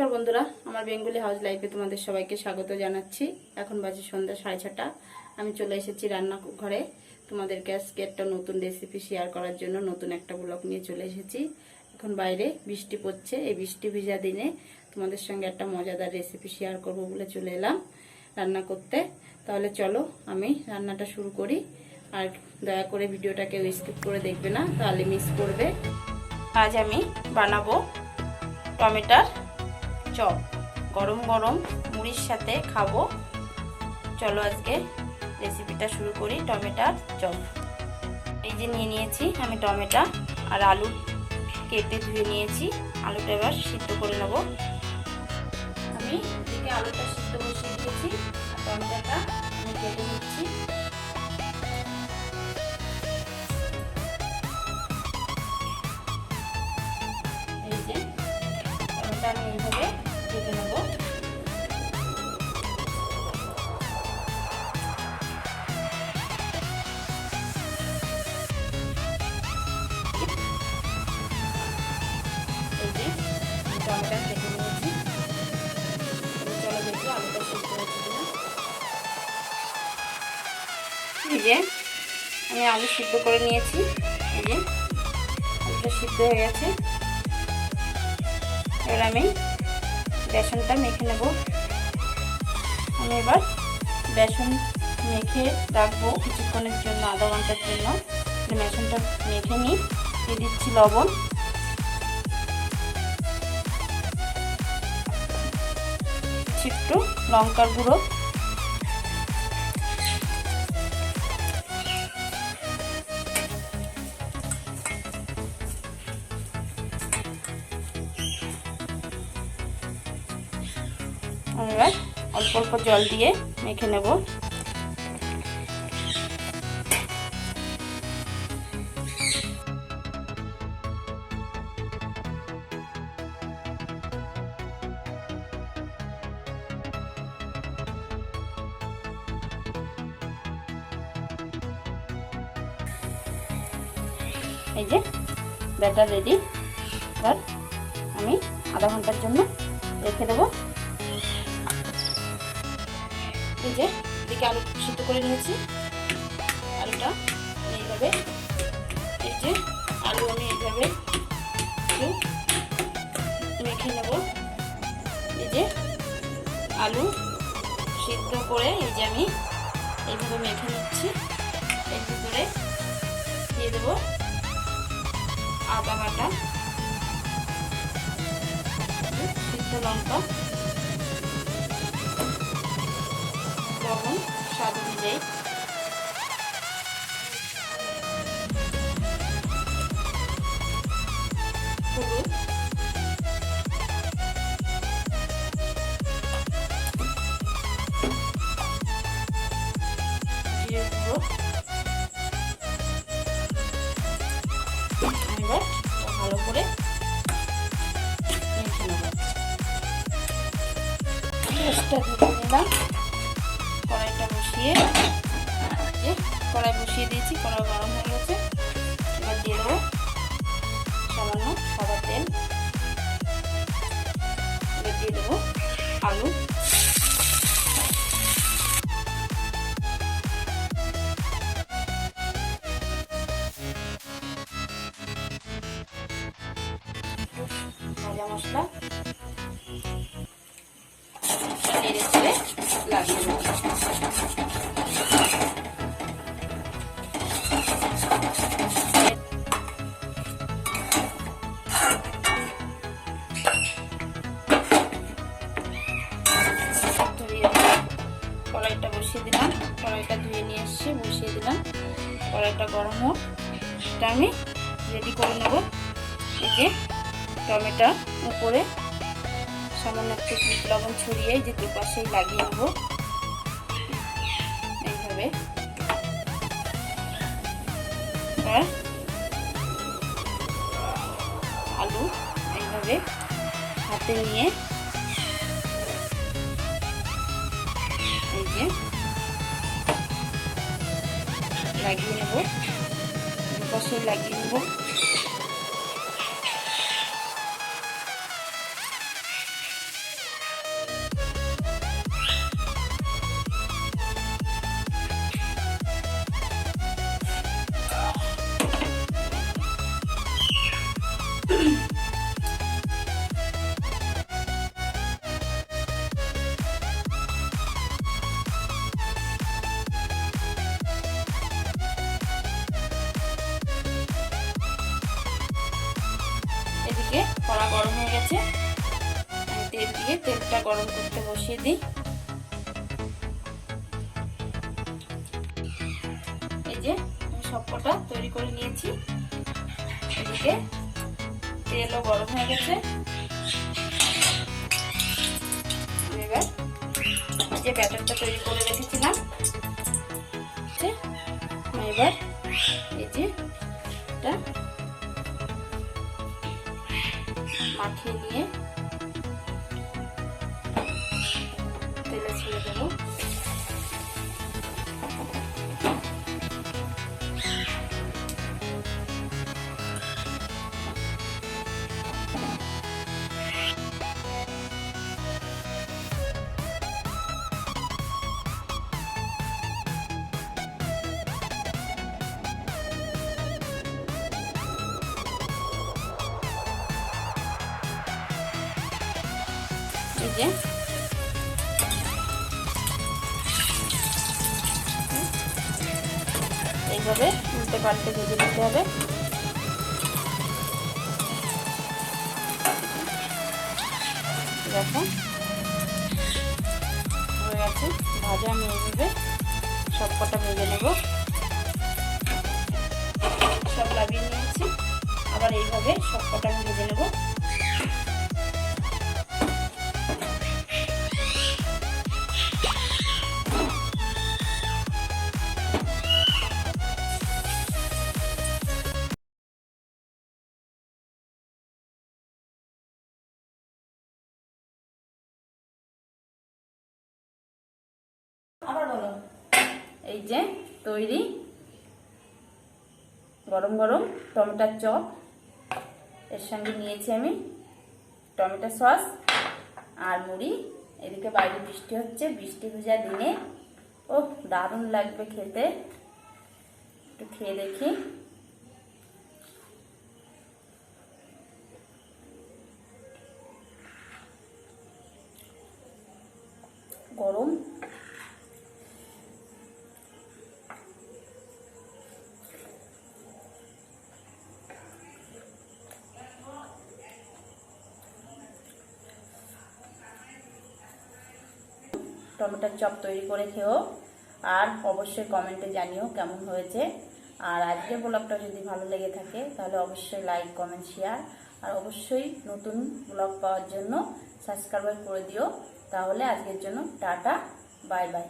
নমস্কার বন্ধুরা, আমার বেঙ্গলি হাউস লাইফে তোমাদের সবাইকে স্বাগত জানাচ্ছি। এখন বাজে সন্ধ্যা সাড়ে ছটা। আমি চলে এসেছি রান্না ঘরে তোমাদেরকে আজকে একটা নতুন রেসিপি শেয়ার করার জন্য নতুন একটা ব্লগ নিয়ে চলে এসেছি। এখন বাইরে বৃষ্টি পড়ছে। এই বৃষ্টি ভিজা দিনে তোমাদের সঙ্গে একটা মজাদার রেসিপি শেয়ার করব বলে চলে এলাম রান্না করতে। তাহলে চলো, আমি রান্নাটা শুরু করি। আর দয়া করে ভিডিওটাকে স্কিপ করে দেখবে না, তাহলে মিস করবে। আজ আমি বানাবো টমেটার চপ। গরম গরম মুড়ির সাথে খাব। চলো আজকে রেসিপিটা শুরু করি, টমেটার চপ। এই যে নিয়ে নিয়েছি আমি টমেটো আর আলু কেটে ধুয়ে নিয়েছি। আলুটা এবার সিদ্ধ করে নেব। আমি এদিকে আলুটা সিদ্ধ বসিয়ে দিয়েছি, আর টমেটোটা আমি কেটে নিচ্ছি। যে আমি আলু সিদ্ধ করে নিয়েছি। এই যে আলুটা সিদ্ধ হয়ে গেছে। এবার আমি বেসনটা মেখে নেব। আমি এবার বেসন মেখে রাখব কিছুক্ষণের জন্য, আধা ঘণ্টার জন্য। বেসনটা মেখে নিই। দিয়ে দিচ্ছি লবণ। একটু লঙ্কার গুঁড়ো। এবার অল্প অল্প জল দিয়ে মেখে নেব। এই যে, ব্যাটার রেডি। এবার আমি আধা ঘণ্টার জন্য রেখে দেবো। এই যে, এদিকে আলু সিদ্ধ করে নিয়েছি। আলুটা এইভাবে, এই যে, আলু আমি এইভাবে একটু মেখে নেব। এই যে, আলু সিদ্ধ করে এই যে আমি এইভাবে মেখে নিচ্ছি। এর ভিতরে দিয়ে দেবো আদা বাটা, সিদ্ধ লঙ্কা। এবার ভালো করে মেখে নেব ধরে নিলাম কড়াইটা বসিয়ে কড়াই বসিয়ে দিয়েছি, কড়াই গরম হয়ে গেছে। এবার দিয়ে দেবো সামান্য সাদা তেল। এবার দিয়ে দেবো আলু। এসছি বসিয়ে দিলাম। কড়াইটা গরম হোক এটা আমি রেডি করে নেব। এই টমেটো উপরে, সামান্য একটু লবণ ছড়িয়ে যে দুপাশেই লাগিয়ে নেব। এইভাবে। আর আলু এইভাবে হাতে নিয়ে লাগিয়ে নেব। দুপাশে লাগিয়ে নেব। এদিকে কড়া গরম হয়ে গেছে। তেল দিয়ে তেলটা গরম করতে বসিয়ে দিই। এই যে আমি সবকটা তৈরি করে নিয়েছি। এদিকে তেলও গরম হয়ে গেছে। এবার যে ব্যাটারটা তৈরি করে রেখেছিলাম। এবার এই যে এটা মাখিয়ে নিয়ে যে এইভাবে উল্টে পাল্টে ভেজে নিতে হবে। দেখো, হয়ে গেছে। ভাজা আমি এইভাবে সব কটা ভেজে নেব। সব লাগিয়ে নিয়েছি। আবার এইভাবে সব কটা ভেজে নেব। এই যে তৈরি গরম গরম টমেটোর চপ। এর সঙ্গে নিয়েছি আমি টমেটো সস আর মুড়ি। এদিকে বাইরে বৃষ্টি হচ্ছে, বৃষ্টি ভেজা দিনে। ও দারুণ লাগবে খেতে। একটু খেয়ে দেখি। গরম। টমেটোর চপ তৈরি করে খেও। আর অবশ্যই কমেন্টে জানিও কেমন হয়েছে। আর আজকের ব্লগটা যদি ভালো লেগে থাকে, তাহলে অবশ্যই লাইক কমেন্ট শেয়ার আর অবশ্যই নতুন ব্লগ পাওয়ার জন্য সাবস্ক্রাইব করে দিও। তাহলে আজকের জন্য টাটা বাই বাই